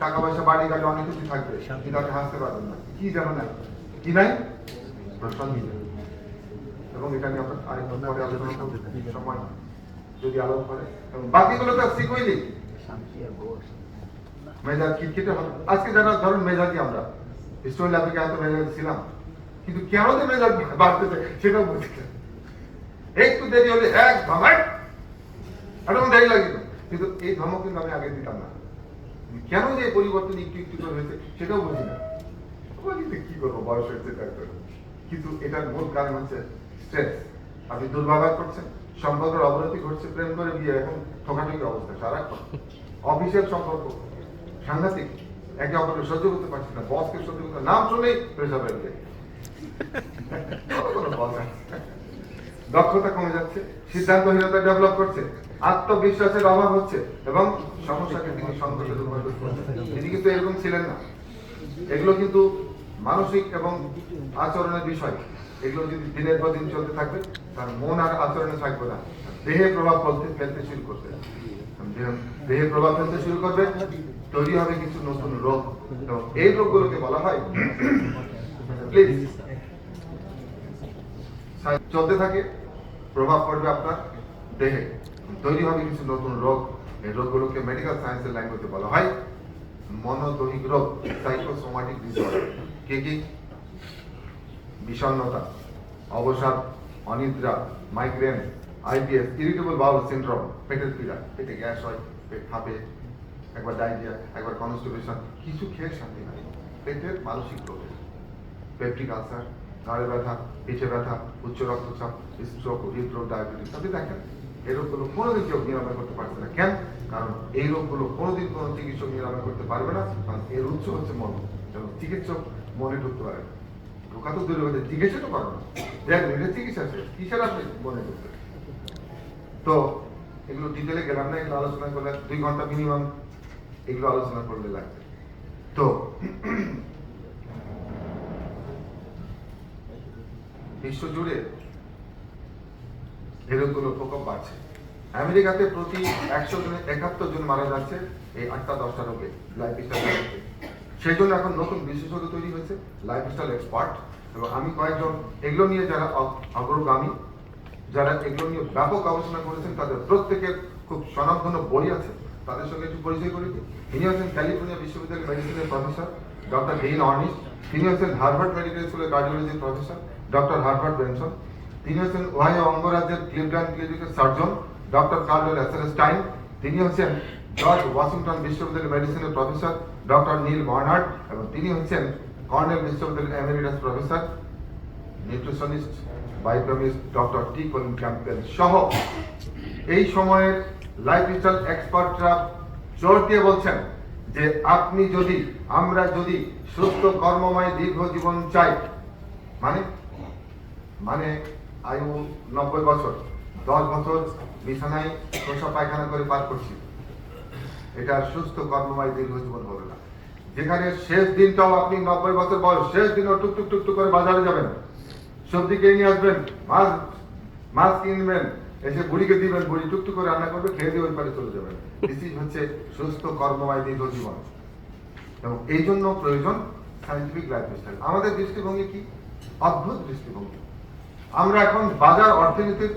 টাকা পয়সা বাড়ি গাড়ি অনেক কিছু থাকবে। কিন্তু আপনি হাসতে পারবেন না। কি জানো না? কি নাই? এবং এটা নিয়ে আমরা আরেকটু পরে আলোচনা সময় যদি আলোক করে। এবং বাকিগুলো তো শিখইলি মেজাজ খিটখিটে হবে। আজকে যারা ধরুন মেজাজি আমরা? স্টোরি ল্যাবে এত মেজাজ ছিলাম। কিন্তু কেন যে মেজাজ বাড়তেছে সেটাও বুঝি একটু দেরি হলে এক ধমাক। এরকম দেরি লাগে কিন্তু এই ধমক কিন্তু আমি আগে দিতাম না। কেন যে পরিবর্তন একটু একটু করে হয়েছে সেটাও বুঝি না। কি করব, বয়স হয়েছে করে। কিন্তু এটার মূল কারণ হচ্ছে স্ট্রেস আপনি দুর্ব্যবহার করছেন, সম্পর্কের অবনতি ঘটছে, প্রেম করে বিয়ে, এখন অবস্থা, সারাক্ষণ। অফিসের সম্পর্ক, সাংঘাতিক। একে অপরকে সহ্য করতে পারছি না, বসকে সহ্য করতে নাম শুনেই প্রেশার বেড়ে যায়? দক্ষতা কমে যাচ্ছে, সিদ্ধান্তহীনতা ডেভেলপ করছে। আত্মবিশ্বাসের অভাব হচ্ছে এবং সমস্যাকে তিনি সংকটে তিনি কিন্তু এরকম ছিলেন না। এগুলো কিন্তু মানসিক এবং আচরণের বিষয়। এগুলো যদি দিনের পর দিন চলতে থাকবে, তার মন আর আচরণে থাকবে না। দেহে প্রভাব ফেলতে ফেলতে শুরু করবে। দেহে প্রভাব ফেলতে শুরু করবে। তৈরি হবে কিছু নতুন রোগ। এবং এই রোগগুলোকে বলা হয় প্লিজ চলতে থাকে, প্রভাব পড়বে আপনার দেহে। তৈরি হবে কিছু নতুন রোগ। এই রোগগুলোকে মেডিকেল সায়েন্সের ল্যাঙ্গুয়েজে বলা হয় মনোদৈহিক রোগ সাইকোসোমাটিক ডিসঅর্ডার কি কি? বিষণ্ণতা, অবসাদ, অনিদ্রা migraine IBS irritable bowel syndrome পেটের পীড়া। পেটে গ্যাস হয়, পেট ফাঁপে একবার ডায়রিয়া, একবার কনস্টিপেশন কিছু খেয়ে শান্তি নাই। পেটের মানসিক রোগ। পেপটিক আলসার ঘাড়ে ব্যথা, পিঠে ব্যথা, উচ্চ রক্তচাপ স্ট্রোক হৃদরোগ ডায়াবেটিস আপনি দেখেন। এই রোগগুলো কোনোদিন কেউ নিরাময় করতে পারছে না। কেন? কারণ এই রোগগুলো কোনোদিন কোনো চিকিৎসক নিরাময় করতে পারবে না, কারণ এর উৎস হচ্ছে মন। এবং চিকিৎসক মনে ঢুকতে পারে না। ঢোকা তো দূরে হতে জিজ্ঞাসা তো করো না। দেখ চিকিৎসা আছে, কিসের আপনি মনে ঢুকতে? তো এগুলো ডিটেলে গেলাম না, এগুলো আলোচনা করলে দুই ঘণ্টা মিনিমাম এগুলো আলোচনা করলে লাগবে। তো বিশ্বজুড়ে রোগগুলোর প্রকোপ বাড়ছে। আমেরিকাতে প্রতি একশো জনে একাত্তর জন মারা যাচ্ছে এই আটটা দশটা রোগে লাইফস্টাইল সেই জন্য এখন নতুন বিশেষজ্ঞ তৈরি হয়েছে লাইফস্টাইল এক্সপার্ট। এবং আমি কয়েকজন এগুলো নিয়ে যারা অগ্রগামী, যারা এগুলো নিয়ে ব্যাপক গবেষণা করেছেন, তাদের প্রত্যেকের খুব স্বনামধন্য বই আছে। তাদের সঙ্গে একটু পরিচয় করে দিই। তিনি হচ্ছেন ক্যালিফোর্নিয়া বিশ্ববিদ্যালয়ের মেডিসিনের প্রফেসর ডক্টর ডেইন অর্নিস তিনি হচ্ছেন হার্ভার্ড মেডিকেল স্কুলের কার্ডিওলজির প্রফেসর ডক্টর হার্ভার্ড বেনসন তিনি হচ্ছেন ওহাইও অঙ্গরাজ্যের ক্লিভল্যান্ড ক্লিনিকের সার্জন, ডক্টর কার্লোল অ্যাসেলস্টাইন তিনি হচ্ছেন জর্জ ওয়াশিংটন বিশ্ববিদ্যালয়ের মেডিসিনের প্রফেসর, ডক্টর নীল বার্নার্ড এবং তিনি হচ্ছেন কর্নেল বিশ্ববিদ্যালয়ের emeritus professor, nutritionist, biochemist doctor T Colin Campbell সহ। এই সময়ের লাইফস্টাইল এক্সপার্টরা জোর দিয়ে বলছেন যে, আপনি যদি, আমরা যদি সুস্থ কর্মময় দীর্ঘ জীবন চাই মানে মানে আয়ু নব্বই বছর, দশ বছর বিছানায় প্রসব পায়খানা করে পার করছি। এটা সুস্থ, কর্মময় দীর্ঘ জীবন হবে না। যেখানে শেষ দিনটাও আপনি নব্বই বছর বয়স, শেষ দিনও টুক টুক টুক টুক করে বাজারে যাবেন। সবজি কিনে নিয়ে আসবেন, মাছ মাছ কিনবেন, এসে বুড়িকে দিবেন বুড়ি টুকটুক করে রান্না করবে খেয়ে দিয়ে ওই পারে চলে যাবেন। দিস হচ্ছে সুস্থ, কর্মময় দীর্ঘ জীবন এবং এই জন্য প্রয়োজন সাইন্টিফিক লাইফস্টাইল আমাদের দৃষ্টিভঙ্গি কি? অদ্ভুত দৃষ্টিভঙ্গি। আমরা এখন বাজার অর্থনীতির